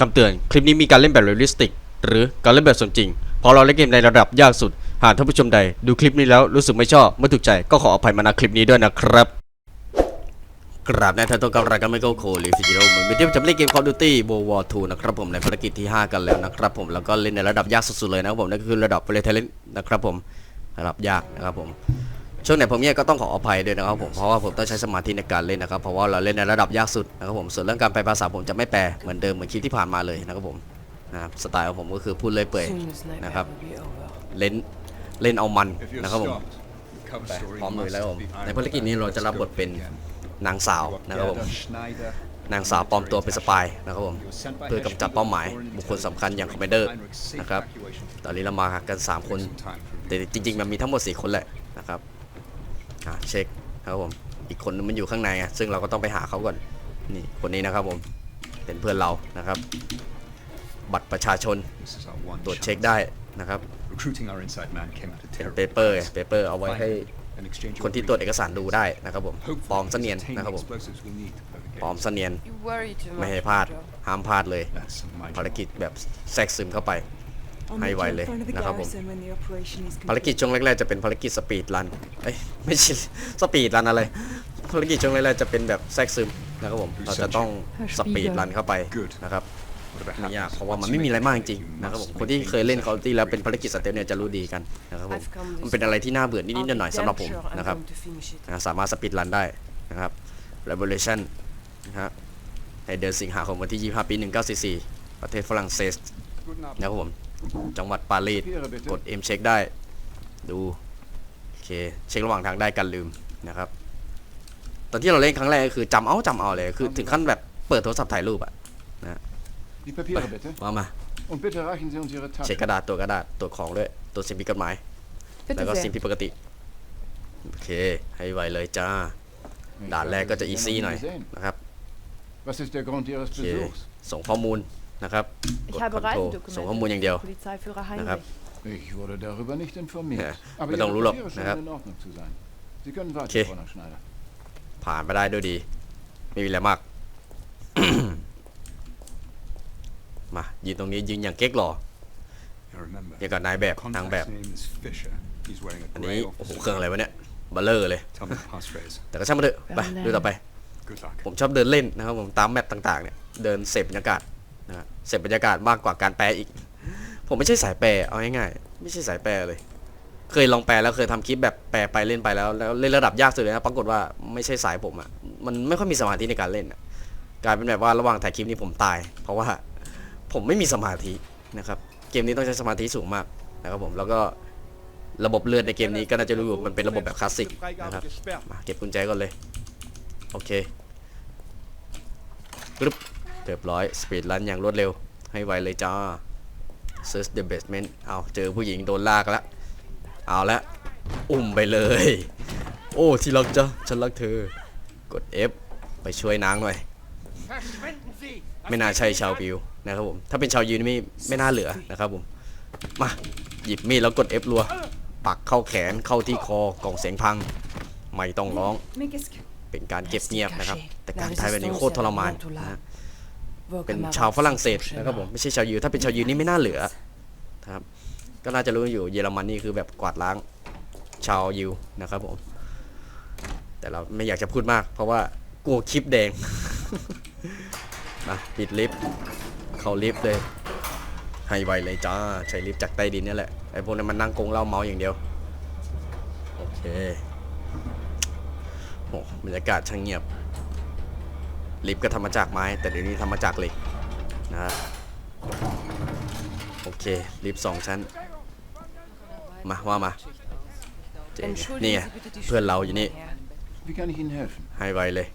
คำเตือน คลิปนี้มีการเล่นแบบเรียลลิสติก หรือการเล่นแบบสมจริงเพราะเราเล่นเกมในระดับยากสุด หากท่านผู้ชมใด ดูคลิปนี้แล้วรู้สึกไม่ชอบ ไม่ถูกใจก็ขออภัยมาณคลิปนี้ด้วยนะครับ กราบในท่านต้นกำลังกันไม่ก็โคหรือฟิจิโร่เหมือนเป็นที่จะเล่นเกม Call of Duty World War 2นะครับผมในภารกิจที่ 5 กันแล้วนะครับผมแล้วก็เล่นในระดับยากสุดๆเลยนะครับผมนั่นก็คือระดับเวทเทเลนนะครับผมระดับยากนะครับผม ช่วงไหนผมเนี่ยก็ต้องขออภัยด้วยนะครับผมเพราะว่าผมต้องใช้สมาธิในการเล่นนะครับเพราะว่าเราเล่นในระดับยากสุดนะครับผมส่วนเรื่องการแปลภาษาผมจะไม่แปลเหมือนเดิมเหมือนคลิปที่ผ่านมาเลยนะครับผมนะครับสไตล์ของผมก็คือพูดเลยเปื่อย Soon this nightmare นะครับ will be over. เล่นเล่นเอามัน If you're นะครับผม stopped, the cover ไป story พร้อมเลย must แล้วผม be ในภารกิจนี้เราจะรับบทเป็น again. นางสาวนะครับผม Gerda Schneider, นางสาวปลอมตัวเป็นสปายนะครับผม you were sent by เพื่อกำจัด Herr เป้าหมาย Spiegel for an บุคคลสำคัญอย่างคอมเมนเดอร์ Heinrich's safe นะครับ evacuation. ตอนนี้เรามากัน 3 คน Some time for แต่จริง ๆ มันมีทั้งหมด 4 คนแหละนะครับ อะเช็คครับผมอีกคนนึงมันอยู่ข้างในอะซึ่งเราก็ต้องไปหาเขาก่อนนี่คนนี้นะครับผมเป็นเพื่อนเรานะครับ บัตรประชาชน This is our one ตรวจ chance. เช็คได้นะครับ Recruiting our inside man came at a เป็น terrible เปเปอร์ price. เปเปอร์เอาไว้ให้ Finally, an exchange คนที่ of ตรวจเอกสารดูได้นะครับผม Hopefully, ปลอมเส we นียน obtain นะครับ the ผม explosives we need to play the game. ปลอมเสนียน You worry too ไม่ much, ให้พลาด Pedro. ห้ามพลาดเลย That's my ภาร job. กิจแบบแทรกซึมเข้าไป I'll Hay meet you vài in lề, front of the nè, không bụng. garrison when the operation is ภารกิจ complete. ช่วงแรกๆจะเป็นภารกิจสปีดรันเอ้ยไม่ใช่สปีดรันอะไรภารกิจช่วงแรกๆจะเป็นแบบแทรกซึมนะครับผมเราจะต้องสปีดรันเข้าไปนะครับ What about ไม่ยาก happiness? เพราะว่ามัน Once ไม่ you มีอะไร make มากจ it, ริง you ๆนะครับผม must คนที่ maintain เคยเล่น possession. Call of Duty แล้วเป็นภารกิจสเตลเนี่ยจะรู้ดีกันนะครับผม I've come this มันเป็นอะไรที่น่าเบื่อนิด I'll ๆ be หน่อยๆสำหรับผม damn sure I'm นะครับ going to finish it. นะสามารถสปีดรันได้นะครับ Revolution นะครับในเดือนสิงหาคมวันที่ 25 ปี 1944 ประเทศฝรั่งเศส Guten Abend. นะครับผม จังหวัดปารีส Papiere bitte. กด M เช็คได้ดูโอเคเช็คระหว่างทางได้กันลืมนะครับ ตอนที่เราเล่นครั้งแรกก็คือจำเอาจำเอาเลยคือถึงขั้นแบบเปิดโทรศัพท์ถ่ายรูปอะ Die Papiere bitte. มามา Und bitte reichen Sie uns Ihre เช็ค Tasche. กระดาษตัวจกระดาษตัวจของด้วยตัวจสิ่งผิดกฎหมาย Bitte แล้วก็ sehr. สิ่งผิดปกติโอเค ให้ไวเลยจ้า Ich ด่าน habe แรกก็จะ Sie อี noch ซี่ nie หน่อย gesehen. นะครับ Was ist der Grund Ihres โอเค Besuchs? ส่งข้อมูล นะครับก Ich ด habe คอนโทรส่งข้อมูล Reisedokumente อย่างเดียว für Polizeiführer นะครับ Heinrich. Ich wurde darüber nicht informiert. Ja, Aber wir Ihre don't rule up, Papiere ja. scheinen in Ordnung zu sein. Sie können weiter, Okay. Frau Schneider. ผ่านไปได้ด้วยดี ไม่มีอะไรมาก มายืนตรงนี้ยืนอย่างเก๊กหล่อ I remember. อย่างกับนายแบบนางแบบ Contact's name is Fisher. He's wearing a อันนี้ grey โอ้โห officer. เครื่องอะไรวะเนี่ยบัลเลอร์เลย Tell me the passphrase. แต่ก็ช่างมันเถอะ ไปดูต่อไป Good luck. ผมชอบเดินเล่นนะครับผมตามแมปต่างๆเนี่ย เดินเสพบรรยากาศ นะฮะเสพบรรยากาศมากกว่าการแปลอีก ผมไม่ใช่สายแปลเอาง่ายๆไม่ใช่สายแปลเลย เคยลองแปลแล้วเคยทำคลิปแบบแปลไปเล่นไปแล้วแล้วเล่นระดับยากสุดเลยนะปรากฏว่าไม่ใช่สายผมอะ่ะมันไม่ค่อยมีสมาธิในการเล่นอะกลายเป็นแบบว่าระหว่างถ่ายคลิปนี้ผมตาย เพราะว่าผมไม่มีสมาธินะครับเกมนี้ต้องใช้สมาธิสูงมากนะครับผมแล้วก็ระบบเลือดในเกมนี้ก็น่าจะรู้อยู่มันเป็นระบบแบบคลาสสิกนะครับมาเก็บกุญแจก่อนเลย โอเคปึ๊บ เรียบร้อยสปีดรันอย่างรวดเร็ว ให้ไวเลยจ้า search the basement เอาเจอผู้หญิงโดนลากแล้ว เอาละ อุ้มไปเลย โอ้ที่รักจ้ะฉันรักเธอ กด F ไปช่วยนางหน่อย ไม่น่าใช่ชาวบิวนะครับผม ถ้าเป็นชาวยูนี่ไม่ไม่น่าเหลือนะครับผม มาหยิบมีดแล้วกด F รัว ปักเข้าแขนเข้าที่คอกล่องเสียงพัง ไม่ต้องร้อง Mais qu'est-ce que... เป็นการเก็บเงียบนะครับ แต่การ La ถ่ายแบบนี้โคตรทรมาน résistance นะฮะ Vos เป็น camarades ชาวฝรั่งเศส sont นะครับผม chez ไม่ใช่ชาวยูถ้าเป็นชาวยูนี่ไม่น่าเหลือนะครับ ก็น่าจะรู้อยู่เยอรมันนี่คือแบบกวาดล้างชาวยูนะครับผม แต่เราไม่อยากจะพูดมาก เพราะว่ากลัวคลิปแดงมาปิดลิฟต์เข้าลิฟต์เลยให้ไวเลยจ้าใช้ลิฟต์จากใต้ดินนี่แหละไอ้พวกนั้นมันนั่งกงเหล้าเมาอย่างเดียวโอเคโอ้บรรยากาศช่างเงียบ ลิฟต์ก็ทำมาจากไม้ แต่เดี๋ยวนี้ทำมาจากเหล็กนะฮะโอเคลิฟต์สองชั้น มาว่ามาเจ๋ง Entschuldigen นี่ไง Sie bitte die เพื่อนเราอยู่นี่ Störung, Herr. Wie kann ich Ihnen helfen? ให้ไวเลย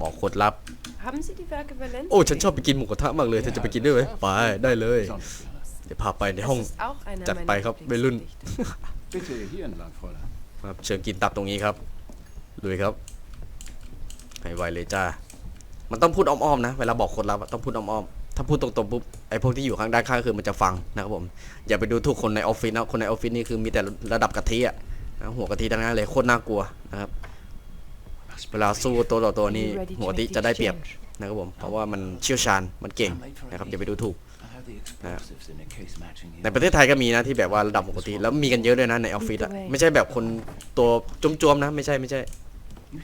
บอกโคตรลับ Haben Sie die Werke Valenz? โอ้ฉันชอบไปกินหมูกระทะมากเลยเธอจะไปกินด้วยไหมไปได้เลย Sonst gerne. เดี๋ยวพาไปในห้อง Das ist auch einer จัด meiner ไปครับวัยรุ่น Lieblingsgedichte. Bitte hier entlang, Fräulein. ครับเชิญกินตับตรงนี้ครับลุยครับ ให้ไวเลยจ้า มันต้องพูดอ้อมๆนะ เวลาบอกคนรับอะต้องพูดอ้อมๆ ถ้าพูดตรงๆปุ๊บไอ้พวกที่อยู่ข้างด้านข้างคือมันจะฟังนะครับผม อย่าไปดูทุกคนในออฟฟิศนะ คนในออฟฟิศนี่คือมีแต่ระดับกะทิอะนะหัวกะทิทั้งนั้นเลยโคตรน่ากลัวนะครับ เวลาสู้ตัวต่อตัวนี่ Are you ready to หัวกะทิ make the จะได้เปรียบ exchange? นะครับผม เพราะว่ามันเชี่ยวชาญ มันเก่งนะครับอย่าไปดูถูก I have the explosives in a case matching ในประเทศไทยก็มีนะที่แบบว่าระดับปกติแล้วมีกันเยอะด้วยนะในออฟฟิศอะไม่ใช่แบบคนตัวจมๆนะ ไม่ใช่ไม่ใช่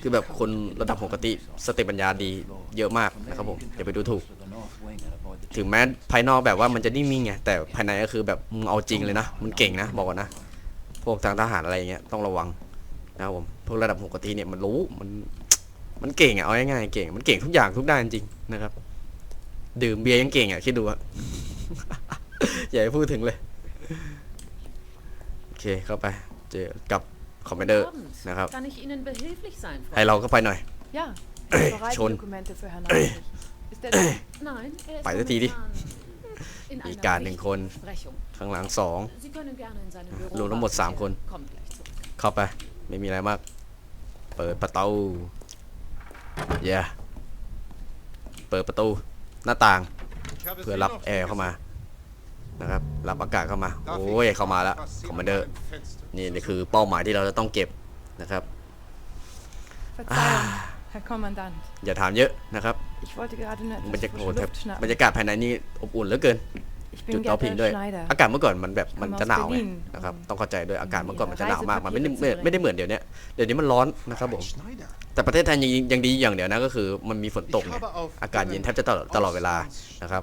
คือแบบคนระดับปกติสติปัญญาดีเยอะมากนะครับผมอย่าไปดูถูก ถึงแม้ภายนอกแบบว่ามันจะนิ่งๆไงแต่ภายในก็คือแบบมึงเอาจริงเลยนะมันเก่งนะบอกก่อนนะพวกทางทหารอะไรอย่างเงี้ยต้องระวังนะครับผมพวกระดับปกติเนี่ยมันรู้มันมันเก่งอะเอาง่ายๆเก่ง มันเก่งทุกอย่างทุกด้านจริงนะครับ ดื่มเบียร์ยังเก่งอะคิดดูอะอย่าให้พูดถึงเลย โอเคเข้าไป เจอกับ คอมมานเดอร์นะครับ Kann ich Ihnen behilflich sein, ให้ Frau? เราก็ไปหน่อย Ja, ich bereite schon. Dokumente für Herrn Heinrich. Ist er da? Nein, er ist Bei der Didi. momentan in อีก einer การหนึ่งคน wichtigen Besprechung. ข้างหลังสอง Sie können gerne in seinem Büro รวมทั้งหมด warten. สามคน Er kommt gleich zurück. เข้าไป ไม่มีอะไรมาก เปิดประตูเย่เปิดประตูหน้าต่าง เพื่อรับแอร์เข้ามานะครับ รับอากาศเข้ามา โอ้ยเข้ามาแล้วคอมมานเดอร์นี่ นี่คือเป้าหมายที่เราจะต้องเก็บนะครับ Verzeihung, Herr Kommandant. อย่าถามเยอะนะครับ Ich wollte gerade nur บร etwas รยากาศ frische โอ้แต่ Luft บร schnappen. รยากาศภายในนี่อบอุ่นเหลือเกิน Ich จุด bin เตาผิง Gerda ด้วย Schneider. อากาศเมื่อก่อนมันแบบมันจะหนาวไง Berlin นะครับ um ต้องเข้าใจด้วยอากาศเมื่อก่อนมันจะหนาวมาก Reisepapiere มันไม่ได้ zu bringen ไม่ได้เหมือนเดี๋ยวนี้เดี๋ยวนี้มันร้อนนะครับผม Schneider. แต่ประเทศไทยยังยังดีอย่างเดียวนะก็คือมันมีฝนตกไงอากาศเย็นแทบจะตลอดตลอดเวลานะครับ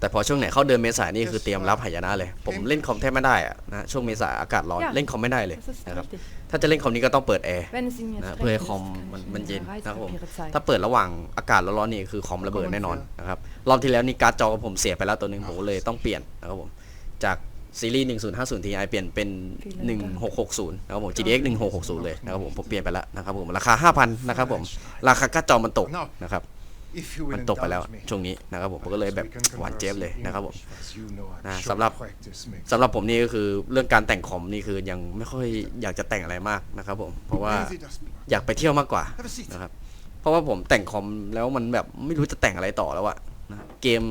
แต่พอช่วงไหนเข้าเดือนเมษายนนี่คือเตรียมรับหายนะเลย ผมเล่นคอมแทบไม่ได้อะนะช่วงเมษาอากาศร้อน Ja. เล่นคอมไม่ได้เลย Das ist นะครับ richtig. ถ้าจะเล่นคอมนี้ก็ต้องเปิดแอร์ Wenn es Ihnen jetzt นะ recht เพื่อให้ ist, คอม kann มัน ich มัน Ihnen เย็น Ihre นะครับผม Reisepapiere zeigen. ถ้าเปิดระหว่างอากาศร้อนๆนี่คือคอมระเบิดแน่นอนนะครับรอบที่แล้วนี่การ์ดจอผมเสียไปแล้วตัวหนึงผมก็เลยต้องเปลี่ยนนะครับผมจากซีรีส์1050 Ti เปลี่ยนเป็น 1660 นะครับผม GTX 1660 เลยนะครับผม ผมเปลี่ยนไปแล้วนะครับผม ราคา 5,000 นะครับผม ราคาการ์ดจอมันตกนะครับ If you will มันตกไปแล้ว indulge me, ช่วงนี้นะครับผมผมก็เลยแบบ we can หวานเจี๊ยบ converse เลย in นะครับผม English, as you know I'm นะ sure สำหรับ practice makes สำหรับผมนี่ก็คือเรื่องการแต่งคอมนี่คือยังไม่ค่อยอยากจะแต่งอะไรมากนะครับผมเพราะว่า Easy does me. อยากไปเที่ยวมากกว่า Have a seat. นะครับเพราะว่าผมแต่งคอมแล้วมันแบบไม่รู้จะแต่งอะไรต่อแล้วอะนะเกม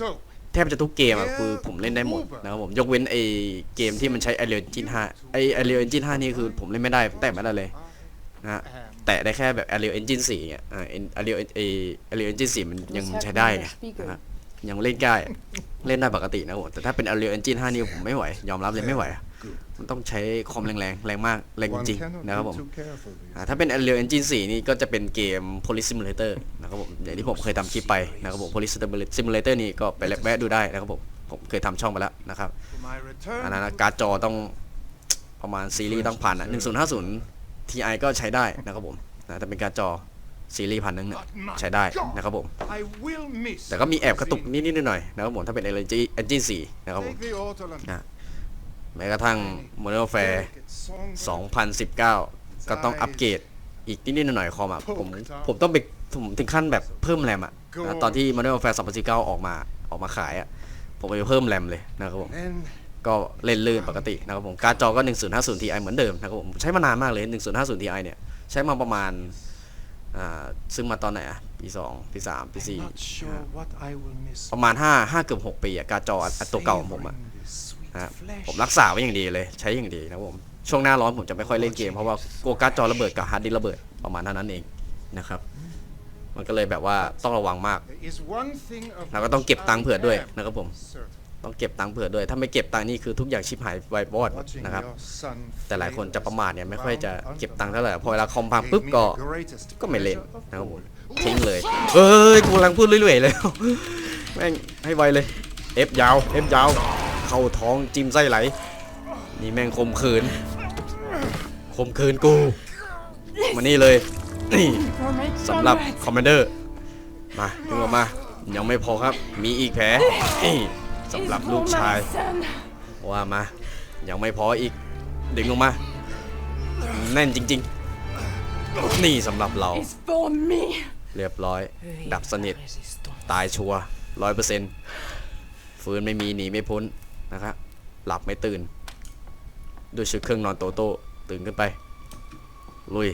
So, แทบจะทุกเกมอะคือผมเล่นได้หมดนะครับผมยกเว้นไอเกมที่มันใช้ Unreal Engine 5ไอ Unreal Engine 5นี่คือผมเล่นไม่ได้แต่ไม่ได้เลยนะฮะ um, แตะได้แค่แบบ Unreal Engine 4อะอ่า Unreal ไอ Unreal Engine 4 มันยังใช้ได้ไงนะครับยังเล่นได้เล่นได้ปกตินะครับผมแต่ถ้าเป็น Unreal Engine 5นี่ผมไม่ไหว ยอมรับเลยไม่ไหวอะมันต้องใช้คอมแรงๆ แรงมากแรง one จริง cannot นะครับ be ผม too careful these อ่าถ้าเป็น Unreal Engine 4 นี่ก็จะเป็นเกม Police Simulator นะครับผมอย่างที่ผมเคยทำคลิปไปนะครับผม Police Simulator นี่ก็ไปแวะดูได้นะครับผมผมเคยทำช่องไปแล้วนะครับ For my return, อันนั้นนะการ์ดจอต้องประมาณซีรีส์ต้องพันอะ1050 Ti ก็ใช้ได้นะครับผมนะแต่เป็นการ์ดจอซีรีส์พันนึงเนี่ยใช้ได้นะครับผม I will miss แต่ก็มีแอบกระตุก Rosine. นิดๆหน่อยๆนะครับผมถ้าเป็น Engine Engine 4นะครับผม Take the Autoland. นะแม้กระทั่ง Modern Warfare Delicate songs 2019 ก็ต้องอัปเกรดอีกนิดๆหน่อยๆคอมอะผมผมต้องไปผมถึงขั้นแบบเพิ่มแรมอะนะตอนที่ Modern Warfare 2019 ออกมาออกมาขายอะผมไปเพิ่มแรมเลยนะครับผม Then ก็เล่นลื่นปกตินะครับผม การ์ดจอก็ 1050 Ti เหมือนเดิมนะครับผมใช้มานานมากเลย 1050 Ti เนี่ย ใช้มาประมาณอ่าซึ่งมาตอนไหนอะปี2ปี3ปี I'm not 4 sure what I will miss. ประมาณ5 5เกือบ6ปีอะการ์ดจออันตัวเก่าของผมอะ Savoring this sweet นะฮะ flesh. ผมรักษาไว้อย่างดีเลย ใช้อย่างดีนะครับผม ช่วงหน้าร้อนผมจะไม่ค่อยเล่นเกม เพราะว่ากลัวการ์ดจอระเบิดกับฮาร์ดดิสก์ระเบิดประมาณเท่านั้นเองนะครับ มันก็เลยแบบว่าต้องระวังมาก There is one thing of แล้วก็ต้องเก็บตังค์เผื่อด้วย which I am นะครับผม certain. ต้องเก็บตังค์เผื่อด้วย ถ้าไม่เก็บตังค์นี่คือทุกอย่างชิบหายไวบอด Watching นะครับ your son แต่หลายคนจะประมาทเนี่ยไม่ค่อยจะ fail เก็บตังค์เท่าไหร่ พอเวลาคอมพังปุ๊บ gave me ก็ the greatest ก็ไม่เล่น pleasure of นะครับผม all. ทิ้งเลยเอ้ยกูกำลังพูดเรื่อยๆเลยแม่งให้ไวเลย เอฟยาว เอฟยาว เข้าท้องจิ้มไส้ไหล นี่แม่งคมคืนคมคืนกู มานี่เลยนี่ For my สำหรับ comrades. คอมมานเดอร์ มาดึงออกมา ยังไม่พอครับ มีอีกแผลนี่ สำหรับลูกชาย ว่ามา ยังไม่พออีก ดึงลงมา แน่นจริง ๆ นี่สำหรับเรา เรียบร้อย ดับสนิท ตายชัวร้อยเปอร์เซ็นต์ฟื้นไม่มีหนีไม่พ้นนะครับหลับไม่ตื่น ด้วยชุดเครื่องนอนโตโต้ตื่นขึ้นไป ลุย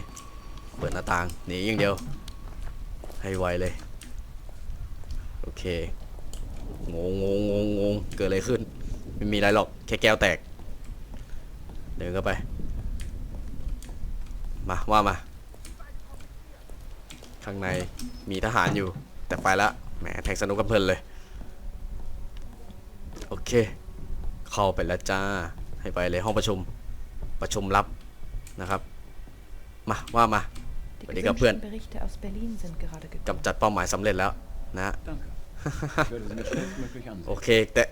เปิดหน้าต่างหนีอย่างเดียว ให้ไวเลย โอเค งงงงงงงเกิดอะไรขึ้น ไม่มีอะไรหรอก แค่แก้วแตก เดินเข้าไป มาว่ามา ข้างในมีทหารอยู่ แต่ไปละแหมแทงสนุกกันเพลินเลย โอเค เข้าไปแล้วจ้า ให้ไปเลยห้องประชุม ประชุมลับนะครับ มาว่ามา Die Weil die Gabriel- gewünschten Berichte aus Berlin sind gerade gekommen. กำจัดเป้าหมายสำเร็จแล้วนะ โอเคแต่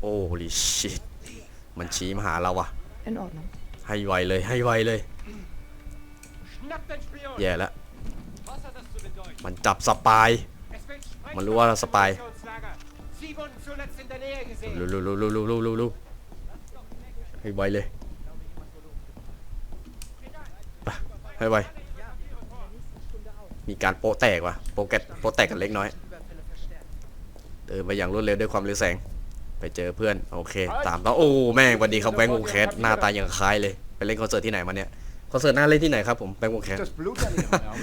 โอ้ลิชิตมันชี้มาหาเราอะ In Ordnung. ให้ไวเลยให้ไวเลย Schnapp den Spion! แย่แล้ว Was hat das zu bedeuten? มันจับสปาย Es wird Sprengstoff Man, du warst im dabei. Munitionslager. Sie wurden zuletzt in der Nähe gesehen. ลูลูลูลูลูลูลูให้ไวเลยไปให้ไวมีการโปะแตกว่ะโปะแกะโปะแตกกันเล็กน้อย เดินไปอย่างรวดเร็วด้วยความเร็วแสง ไปเจอเพื่อนโอเค ตามต้องโอ้แม่งสวันดีครับแบงค์วงแคสหน้าตาอย่างคล้ายเลยไปเล่นคอนเสิร์ตที่ไหนมาเนี่ยคอนเสิร์ตหน้าเล่นที่ไหนครับผมแบงค์วงแคส Das Blut an Ihrem Arm.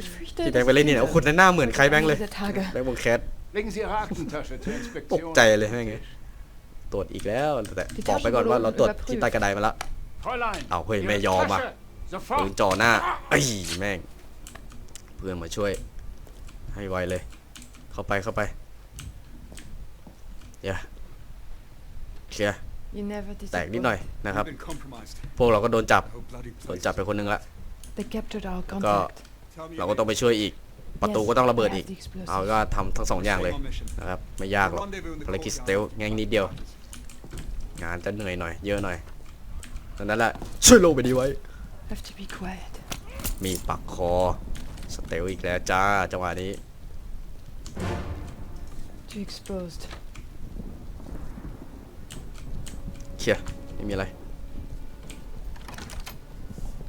Ich fürchte, ที่แบงค์ไปเล่นที่ไหนโอ้คุณหน้าเหมือนใครแบงค์เลย diese Tage. แบงค์วงแคส Legen Sie Ihre Aktentasche zur ตก Inspektion. ใจเลยแม่งไงตรวจอีกแล้วแต่บอกไปก่อนว่าเราตรวจที่ใต้กระไดมาแล้ว Fräulein, เอาเฮ้ย Ihre ไม่ยอมอะ Tasche. ปืน Sofort. จ่อหน้าไอ้ยแม่ง เพื่อนมาช่วย ให้ไวเลย เข้าไปเข้าไป อย่าเคลียร์ You never แตกนิดหน่อย disappoint. นะครับ been compromised. พวกเราก็โดนจับ Oh, bloody โดนจับไปคนหนึงละ They captured our Go. contact. Tell me เราก็ต้องไปช่วยอีก ประตูก็ต้องระเบิดอีก Yes, I have the เอา explosives. ก็ทำทั้งสองอย่างเลยนะครับไม่ยากหรอกภารกิจสเตลง่ายนิดเดียว งานจะเหนื่อยหน่อย เยอะหน่อยดังนั้นแหละช่วยลงไปดีไว้ Have to be quiet. มีปักคอสเตลอีกแล้วจ้าจังหวะนี้ Too exposed. เคลียร์ไม่มีอะไร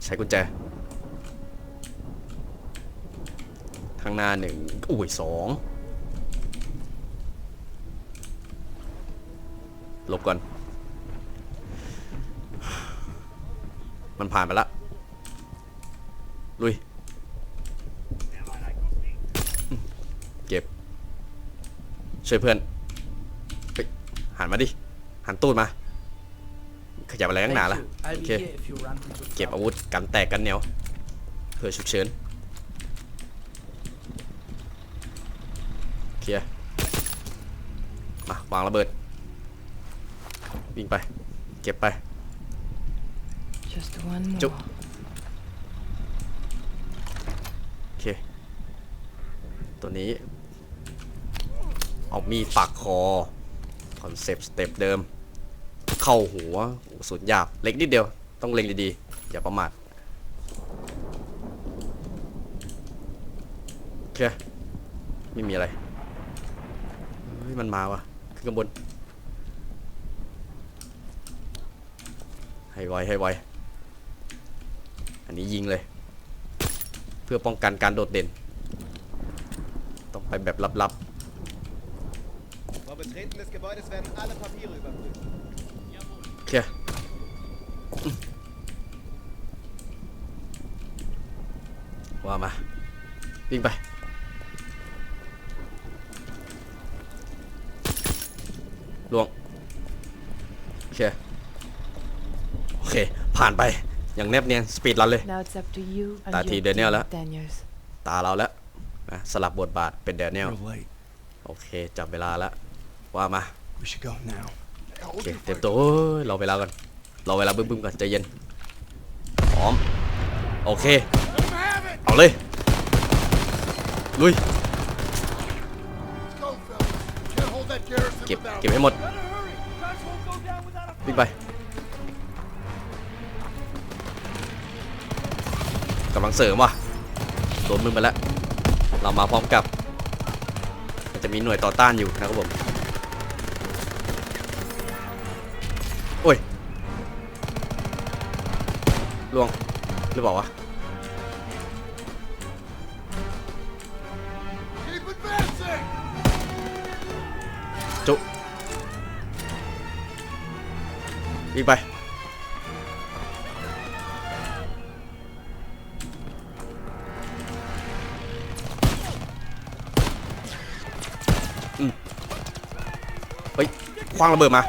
ใช้กุญแจ ข้างหน้าหนึ่งอุ้ยสองหลบก่อน มันผ่านไปละ ลุย เก็บ ช่วยเพื่อนหันมาดิ หันตูดมา ขยับอะไรข้างหนาล่ะโอเคเก็บอาวุธกันแตกกันเหนียวเพื่อฉุกเฉินเคลียร์มาวางระเบิดวิ่งไป เก็บไป Just one more. Chúc. โอเค ตัวนี้ เอามีดปักคอ คอนเซปต์สเต็ปเดิม เข้าหัวสุดหยาบเล็กนิดเดียว ต้องเล็งดีๆ อย่าประมาทโอเคไม่มีอะไรเฮ้ยมันมาวะขึ้นข้างบน ให้ไวให้ไวอันนี้ยิงเลย เพื่อป้องกันการโดดเด่น ต้องไปแบบลับ Vor เคลียร์อืมว่ามาวิ่งไปลวงโอเคโอเค ผ่านไปอย่างแนบเนียนสปีดรันเลย Now it's up to you and Tà your thì team, Daniel á. Daniels. ตาเราแล้วนะสลับบทบาทเป็นแดเนียล We're late. โอเค จับเวลาแล้วว่ามา We should go now. โอเคเต็มตัวโอ้ยรอเวลาก่อนรอเวลาบึ้มๆก่อนใจเย็นพร้อมโอเคเอาเลยลุยเก็บเก็บให้หมดวิ่งไปกำลังเสริมว่ะโดนมึงไปแล้วเรามาพร้อมกับ จะมีหน่วยต่อต้านอยู่นะครับผม ล่วงหรือเปล่าวะจุวิ่งไปอืมเฮ้ยคว้างระเบิดมา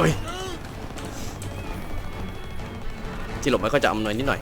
เอ้ยที่หลบไม่ค่อยจะอำนวยนิดหน่อย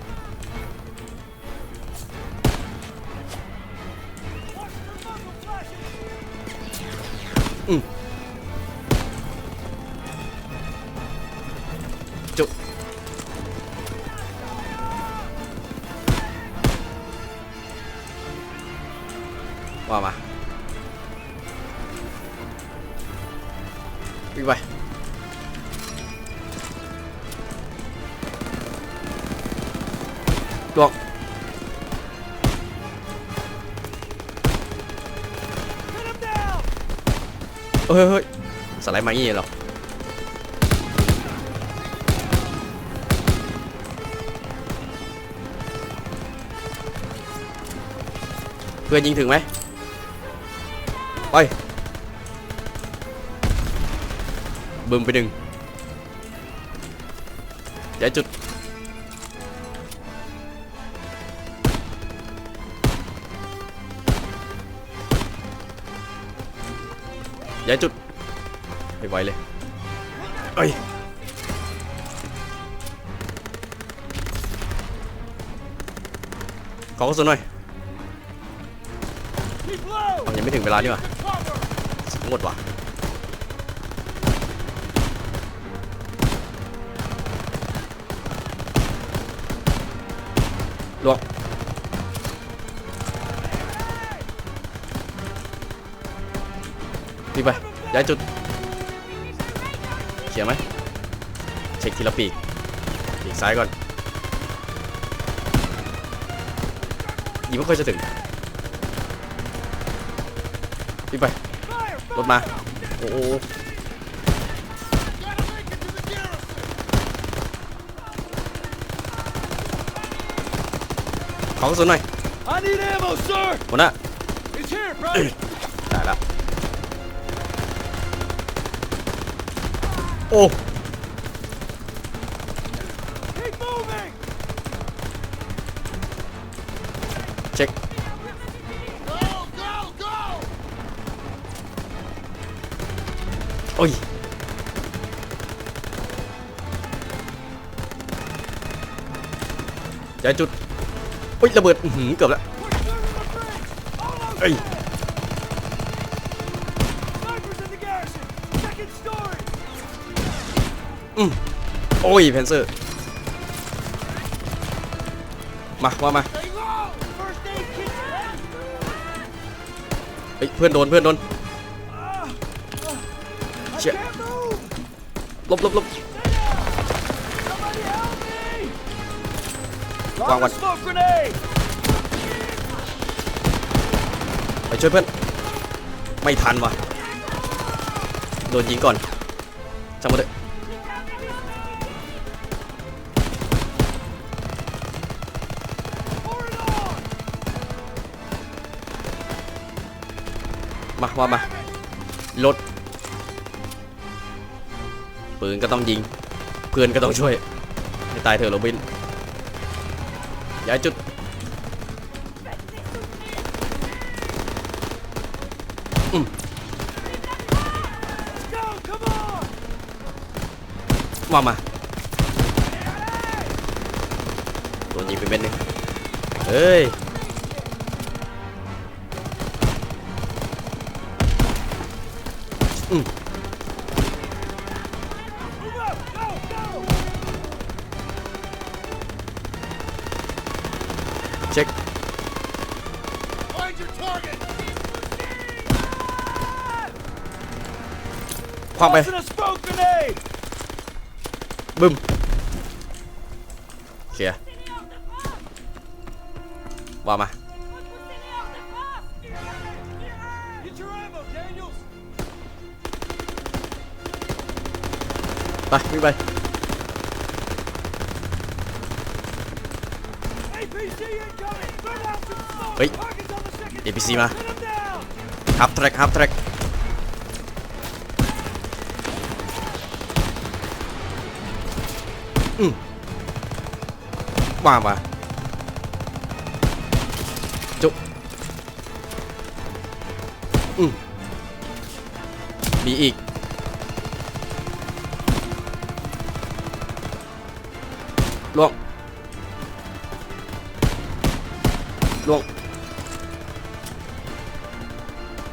เพื่อนยิงถึงไหมไปบึมไปหนึ่งย้ายจุดย้ายจุดไปไวเลยเอ้ยขอกระสุนหน่อย ไม่ถึงเวลานี่หว่าหมดว่ะลวงปีกไปย้ายจุดเขียร์ไหมเช็คทีละปีกปีกซ้ายก่อนยิงไม่ค่อยจะถึง รีบไป รถมา โอ้โหขอกระสุนหน่อยหัวหน้าได้แล้วโอ้ ย้ายจุดโอ้ยระเบิดอื้อหือเกือบแล้วเอ้ย Snipers in the garrison! Second story! โอ้ยเพนเซอร์มาว่ามา Stay low! First aid kit ready! เฮ้ยเพื่อนโดนเพื่อนโดน I Shit. can't move! ลบลบลบ วางก่อน smoke grenade! ไปช่วยเพื่อน ไม่ทันว่ะโดนยิงก่อนจังหวะเถอะมาว่ามา รถ ปืนก็ต้องยิง เพื่อนก็ต้องช่วย ให้ตายเถอะโรบิน ย้ายจุด Go, come on! ว่ามาโดนยิงไปเม็ดหนึงเฮ้ยอืม ช็ค Find your target! คว้างไป Tossing a smoke grenade! บึ้มเคลียร์ว่ามา Get your ammo, Daniels! ไปวิ่งไป เฮ้ยเอพีซีมาฮับแทร็กฮับแทร็กอืมมามาจุอืมมีอีก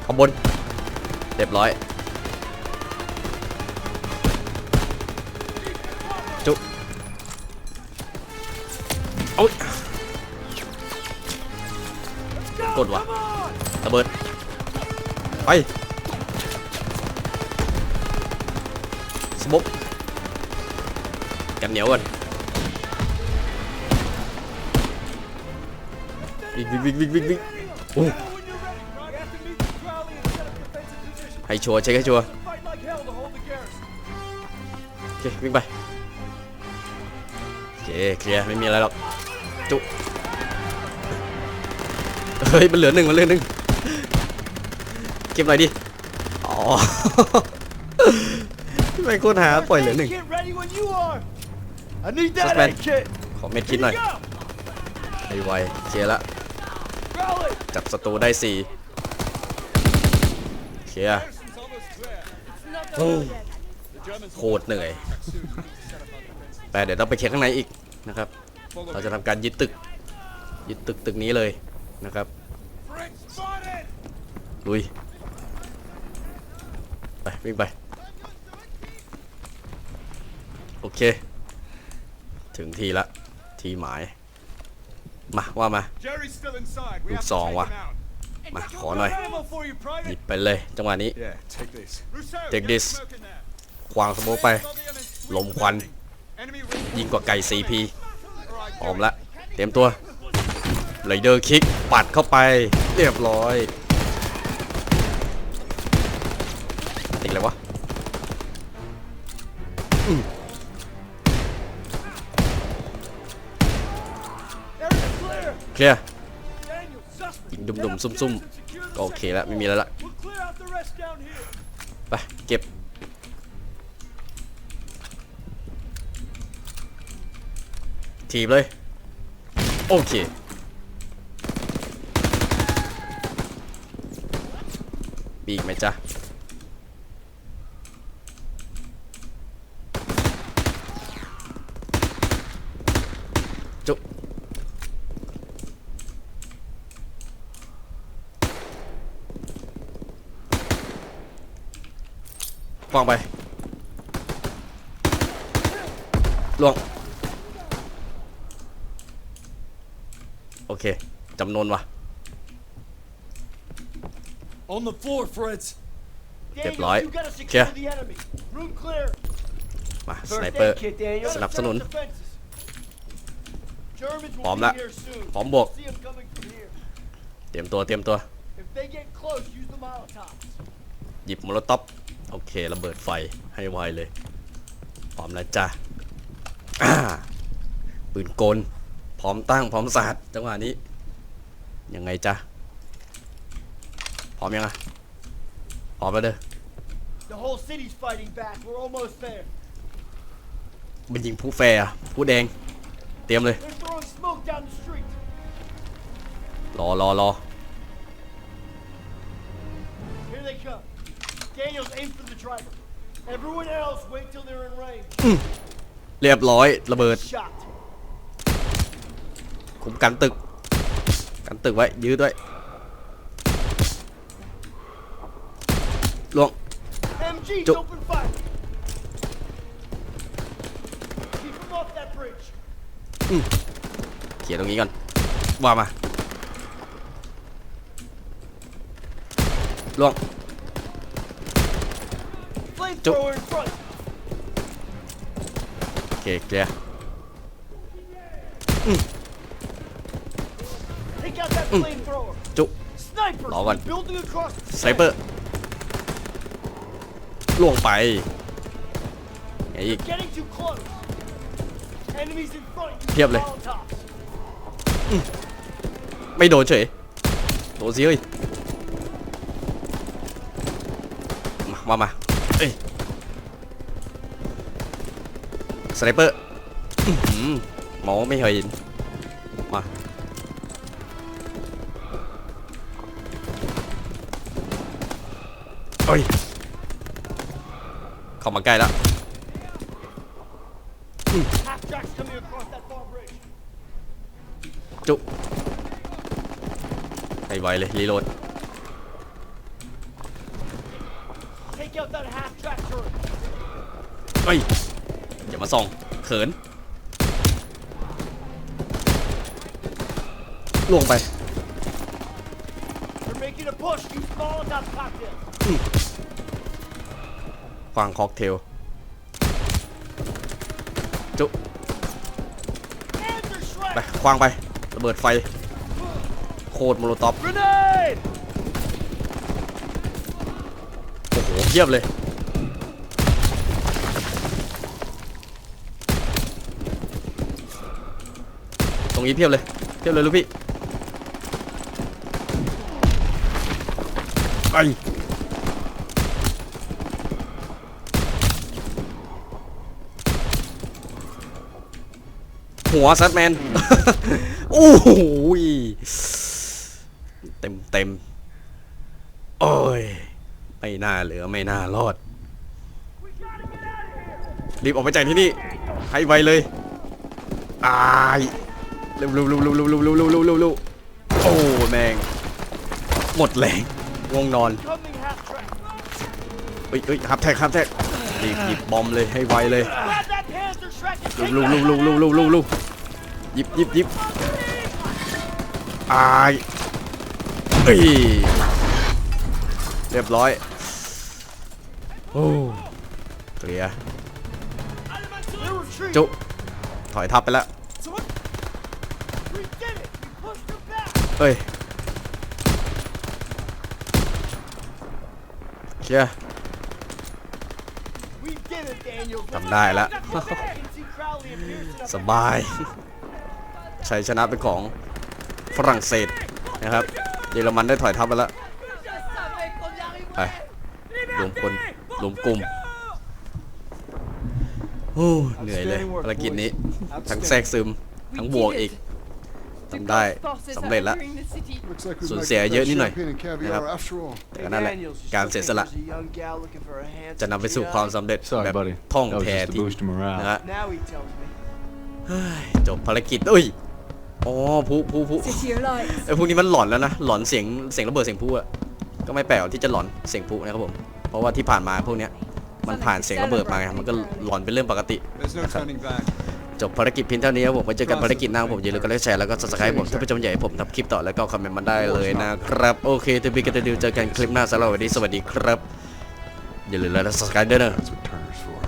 ขางบนเรียบร้อย จุ๊บโอ้ยกดว่ะระเบิด ไป สมบกันเหนียวก่อนวิ่งวิ่งวิ่งวิ่งวิ่งวิ่งโอ้ ให้ชัวร์เช็คให้ชัวร์โอเควิ่งไปโอเคเคลียร์ไม่มีอะไรหรอกจุเฮ้ยมันเหลือหนึ่งมันเหลือหนึ่งเก็บหน่อยดิอ๋อไม่โคตรหาปล่อยเหลือหนึ่ง Get ready when you are. I need that Suspend. aid kit. ขอเม็ดคิดหน่อยไอไวเคลียร์ละจับศัตรูได้สี่เคลียร์ โอ้โคตรเหนื่อย แต่เดี๋ยวต้องไปเช็คข้างในอีกนะครับ เราจะทำการยึดตึก ยึดตึกตึกนี้เลยนะครับลุยไปวิ่งไป โอเค ถึงทีละ ทีหมาย มา ว่ามา Jerry's still inside. We Lúc have to giòn take quá. him out. มาขอหน่อย Ammo for you, หยิ Private. บไปเลยจังหวะนี้ Yeah, take this. Rousseau, Take get this. smoke in there. ควางสโมกไป ลมควัน Enemy ring. ยิงกว่าไก่ CP All right, พร้อมละ เตรียมตัวไรเดอร์คิก ปัดเข้าไป เรียบร้อย ติดเลยวะอืม Area clear. เคลียร์ Daniel, ดุมดุมซุ่มซุ่มโอเคแล้วไม่มีแล้วละไปเก็บ ถีบเลย โอเคมีอีกไหมจ๊ะจุ บวางไปล่วง โอเค จำนวนวะ On the floor, Fritz. เรียบร้อย you gotta เคลียร์ secure the enemy. Room clear. มาส First ไนเปอ aid ร์ kit, Daniel. สนับสนุน Defenses. Germans พร้อม will ละ be here soon. พร้อมบวก See 'em coming from here. เตรียมตัวเตรียมตัว If they get close, use the Molotovs. หยิบโมโลท็อป โอเคระเบิดไฟให้ไวเลยพร้อมแล้วจ้ะอ่าปืนกล พร้อมตั้งพร้อมสาดจังหวะนี้ ยังไงจ๊ะพร้อมยังอะพร้อมแล้วเด้อ The whole city's fighting back. We're almost there. มันยิงผู้แฟร์อะผู้แดง เตรียมเลย They're throwing smoke down the street. รอรอรอ Daniels, aim for the driver. Everyone else, wait till they're in range. เรียบร้อยระเบิด Shot. คุมกันตึก กันตึกไว้ยื้อด้วยล่วง MG's Chụp. open fire. Keep them off that bridge. เขียนตรงนี้ก่อนว่ามาล่วง Flamethrower in front. โอเคเคลียร์ Take out that flamethrower. จุ Snipers. Bỏ con. Building across the สไนเปอร์ล่วงไปไงอีก Getting too close. Enemies in front. Use Thiệp the này. Molotovs. ไม่โดนเฉย โดนสิเฮ้ย มา มามา เอ้ยสไนเปอร์หมอไม่เคยเห็นมาเอ้ยเข้ามาใกล้แล้วจุไปไวเลยรีโหลด เฮ้ยอย่ามาส่องเขินล่วงไปควางค็อกเทลจุไปควางไประเบิดไฟ โคตรโมโลตอฟ Grenade! โอ้โหเทียบเลย รงนี้เพียบเลยเพียบเลยลูกพี่ไอหัวซัดแมนโอ้โหยเต็มเต็มโอ้ยไม่น่าเหลือไม่น่ารอด รีบออกไปจากที่นี่ ให้ไวเลยอาย เร็วเร็วเร็วเร็วเร็วเร็วเร็วเร็วเร็วเร็วโอ้แมงหมดแรงง่วงนอนเฮ้ยเฮ้ยฮับแท็กฮับแท็กรีบหยิบบอมเลยให้ไวเลย Grab that Panzer shredded. ลุ Take ลุ that ลุลุลุลุลุลุหยิบหยิบหยิบอายเอ้ยเรียบร้อยโอ้เคลียร์จุถอยทับไปแล้ว We did it. We pushed them back. เฮ้ยเคลียร์ We did it, Daniel. ทำได้แล้ว Mackenzie, Crowley, and Pearson สบายชัยชนะเป็นของฝรั่งเศสนะครับเยอรมันได้ถอยทับไปแล้วไปรวมคนรวมกลุ่มโอ้เหนื่อยเลยภารกิจนี้ ทั้งแทรกซึม ทั้งบวกอีก ทำได้สำเร็จแล้ว Looks like we สูญ might เสีย get เยอะ that นิดหน่อย champagne and caviar นะครับ after all. แต่ก็นั่นแหละการเสียสละ จะนำไปสู่ความสำเร็จ Sorry, แบบ buddy. ท่อง That was แท้ just to ที่ boost your morale. นะฮะ Now he tells me. เฮ้ยจบภารกิจอุ้ยอ๋อผู้ผู้ผู้ City of Lights. ไอ้พวกนี้มันหลอนแล้วนะหลอนเสียงเสียงระเบิดเสียงพลุอะก็ไม่แปลกหรอกที่จะหลอนเสียงพลุนะครับผมเพราะว่าที่ผ่านมาพวกเนี้ยมันผ่านเสียงระเบิดมาไงมันก็หลอนเป็นเรื่องปกติ There's no turning back. จบภารกิจเพียงเท่านี้ครับผมไว้เจอกันภารกิจหน้าครับผมอย่าลืมกดไลค์แชร์แล้วก็ subscribe ผมถ้าเป็นจำใหญ่ให้ผมทำคลิปต่อแล้วก็คอมเมนต์มาได้เลยนะครับโอเคทีวีกันเดียวเจอกันคลิปหน้าสำหรับวันนี้สวัสดีครับอย่าลืมแล้ว subscribe ด้วยนะ That's what Turner's for.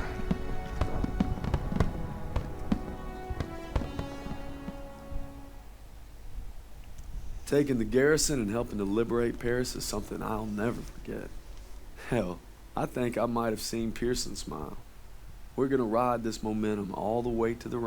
Taking the garrison and helping to liberate Paris is something I'll never forget. Hell, I think I might have seen Pearson smile. We're going to ride this momentum all the way to the right.